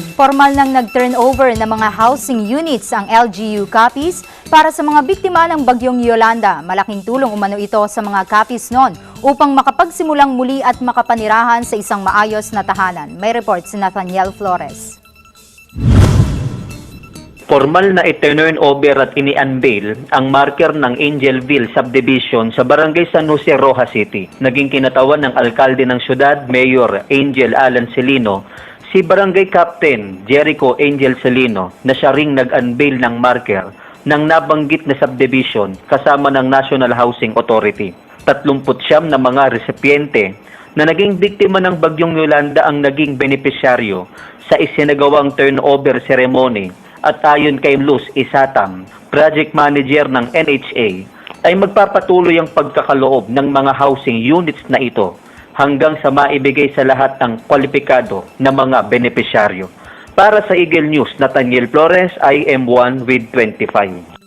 Formal nang nag-turnover ng mga housing units ang LGU copies para sa mga biktima ng bagyong Yolanda. Malaking tulong umano ito sa mga copies noon upang makapagsimulang muli at makapanirahan sa isang maayos na tahanan. May report si Nathaniel Flores. Formal na i-turn over at ini-unveil ang marker ng Angelville Subdivision sa Barangay San Jose, Rojas City. Naging kinatawan ng alkalde ng syudad, Mayor Angel Alan Celino, si Barangay Captain Jericho Angel Celino na siya ring nag-unveil ng marker ng nabanggit na subdivision kasama ng National Housing Authority. 39 na mga recipiente na naging biktima ng bagyong Yolanda ang naging benepisyaryo sa isinagawang turnover ceremony at ayon kay Luz Isatam, project manager ng NHA, ay magpapatuloy ang pagkakaloob ng mga housing units na ito hanggang sa maibigay sa lahat ng kwalipikado na mga benepisyaryo. Para sa Eagle News, Nathaniel Flores, IM1 with 25.